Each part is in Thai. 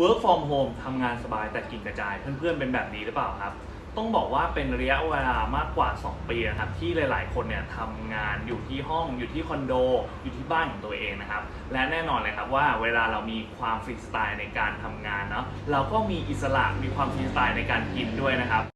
work from home ทำงานสบายแต่กินกระจายเพื่อนๆเป็นแบบนี้หรือเปล่าครับ ต้องบอกว่าเป็นระยะเวลามากกว่า 2 ปีนะครับที่หลายๆ คนเนี่ยทำงานอยู่ที่ห้องอยู่ที่คอนโด อยู่ที่บ้านของตัวเองนะครับและแน่นอนเลยครับว่าเวลาเรามีความฟรีสไตล์ในการทำงานเนาะเราก็มีอิสระมีความฟรีสไตล์ในการกินด้วยนะครับ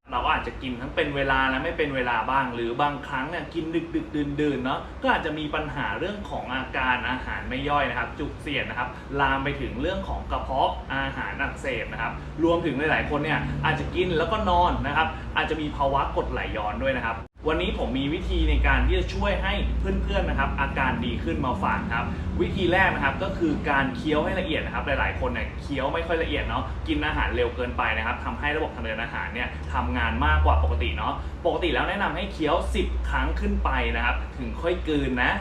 จจะกินทั้งเป็นเวลาและไม่เป็นเวลาบ้าง หรือบางครั้งเนี่ยกินดึกดึกดื่นดื่นๆเนาะก็อาจจะมีปัญหาเรื่องของอาการอาหารไม่ย่อยนะครับ จุกเสียดนะครับลามไปถึงเรื่องของกระเพาะอาหารอักเสบนะครับรวมถึงหลาย ๆ คนเนี่ยอาจจะกินแล้วก็นอนนะครับอาจจะมีภาวะกดไหลย้อนด้วยนะครับ วันนี้ผมมีวิธีในการที่จะช่วยให้เพื่อนๆนะครับ อาการดีขึ้นมาฝากครับ วิธีแรกนะครับก็คือการเคี้ยวให้ละเอียดนะครับ หลายๆคนเนี่ยเคี้ยวไม่ค่อยละเอียดเนาะกินอาหารเร็วเกินไปนะครับทำให้ระบบทางเดินอาหารเนี่ยทำงานมากกว่าปกติเนาะปกติแล้วแนะนำให้เคี้ยว 10 ครั้งขึ้นไปนะครับ ถึงค่อยกลืนนะ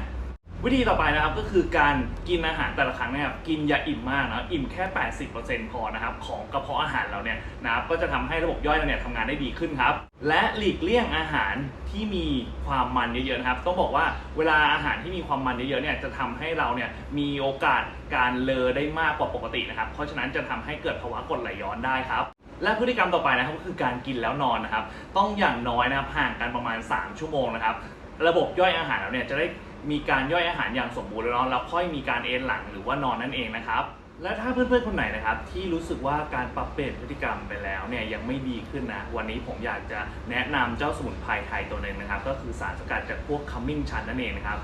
วิธีต่อไปนะครับก็คือการกินอาหารแต่ละครั้งนะครับกินอย่าอิ่มมากนะอิ่มแค่ 80%พอนะครับของกระเพาะอาหารเราเนี่ยนะครับก็จะทำให้ระบบย่อยเราเนี่ยทำงานได้ดีขึ้นครับ และหลีกเลี่ยงอาหารที่มีความมันเยอะๆนะครับ ต้องบอกว่าเวลาอาหารที่มีความมันเยอะๆเนี่ยจะทำให้เราเนี่ยมีโอกาสการเลอได้มากกว่าปกตินะครับ เพราะฉะนั้นจะทำให้เกิดภาวะกรดไหลย้อนได้ครับและพฤติกรรมต่อไปนะครับก็คือการกินแล้วนอนนะครับ ต้องอย่างน้อยนะครับห่างกันประมาณ 3 ชั่วโมงนะครับ ระบบย่อยอาหารเราเนี่ยจะได้ มีการย่อยอาหารอย่างสมบูรณ์แล้วเนาะแล้วค่อยมีการเอนหลังหรือว่านอนนั่นเองนะครับ และถ้าเพื่อนๆคนไหนนะครับ ที่รู้สึกว่าการปรับเปลี่ยนพฤติกรรมไปแล้วเนี่ยยังไม่ดีขึ้นนะ วันนี้ผมอยากจะแนะนำเจ้าสมุนไพรไทยตัวหนึ่งนะครับ ก็คือสารสกัดจากพวกขมิ้นชันนั่นเองนะครับ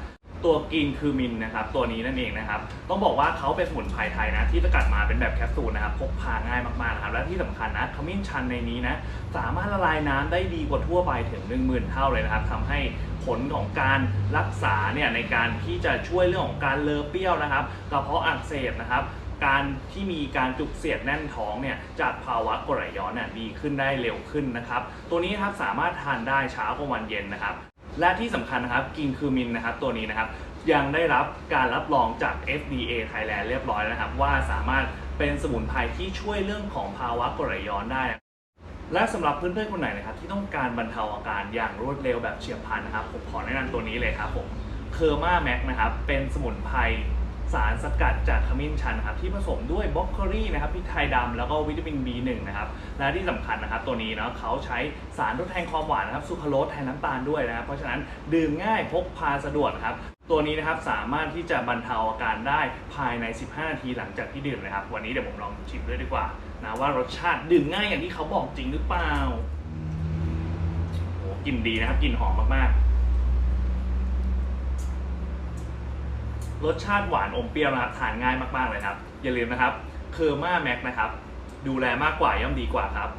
ตัวกินคือมินนะครับตัวนี้นั่นเองนะครับต้องบอกว่าเขาเป็นสมุนไพรไทยนะที่สกัดมาเป็นแบบแคปซูลนะครับพกพาง่ายมากๆนะครับและที่สำคัญนะขมิ้นชันในนี้นะสามารถละลายน้ำได้ดีกว่าทั่วไปถึง 1 0,000 เท่าเลยนะครับทำให้ผลของการรักษาเนี่ยในการที่จะช่วยเรื่องของการเลอเปรี้ยวนะครับกระเพาะอักเสบนะครับการที่มีการจุกเสียดแน่นท้องเนี่ยจากภาวะกรดไหลย้อนเนี่ยดีขึ้นได้เร็วขึ้นนะครับตัวนี้นะครับสามารถทานได้เช้ากลางวันเย็นนะครับ และที่สำคัญนะครับกินคูมินนะครับตัวนี้นะครับยังได้รับการรับรองจาก FDA Thailand เรียบร้อยนะครับ ว่าสามารถเป็นสมุนไพรที่ช่วยเรื่องของภาวะกรดไหลย้อนได้ และสำหรับเพื่อนๆคนไหนนะครับที่ต้องการบรรเทาอาการอย่างรวดเร็วแบบเฉียบพลันนะครับผมขอแนะนำตัวนี้เลยครับผมเคอร์มาแม็กนะครับเป็นสมุนไพร สารสกัดจากขมิ้นชันนะครับที่ผสมด้วยบล็อกโคลี่นะครับพริกไทยดำแล้วก็วิตามิน B1 นะครับและที่สำคัญนะครับตัวนี้เนาะเขาใช้สารทดแทนความหวานนะครับซูคราโรสแทนน้ำตาลด้วยนะครับเพราะฉะนั้นดื่มง่ายพกพาสะดวกครับตัวนี้นะครับสามารถที่จะบรรเทาอาการได้ภายใน 15 นาทีหลังจากที่ดื่มนะครับ วันนี้เดี๋ยวผมลองชิมด้วยดีกว่านะว่ารสชาติดื่มง่ายอย่างที่เขาบอกจริงหรือเปล่าโอ้กลิ่นดีนะครับกลิ่นหอมมากๆ รสชาติหวานอมเปรี้ยวนะครับทานง่ายมากๆเลยครับ อย่าลืมนะครับเคอร์มาแม็กนะครับ ดูแลมากกว่าย่อมดีกว่าครับ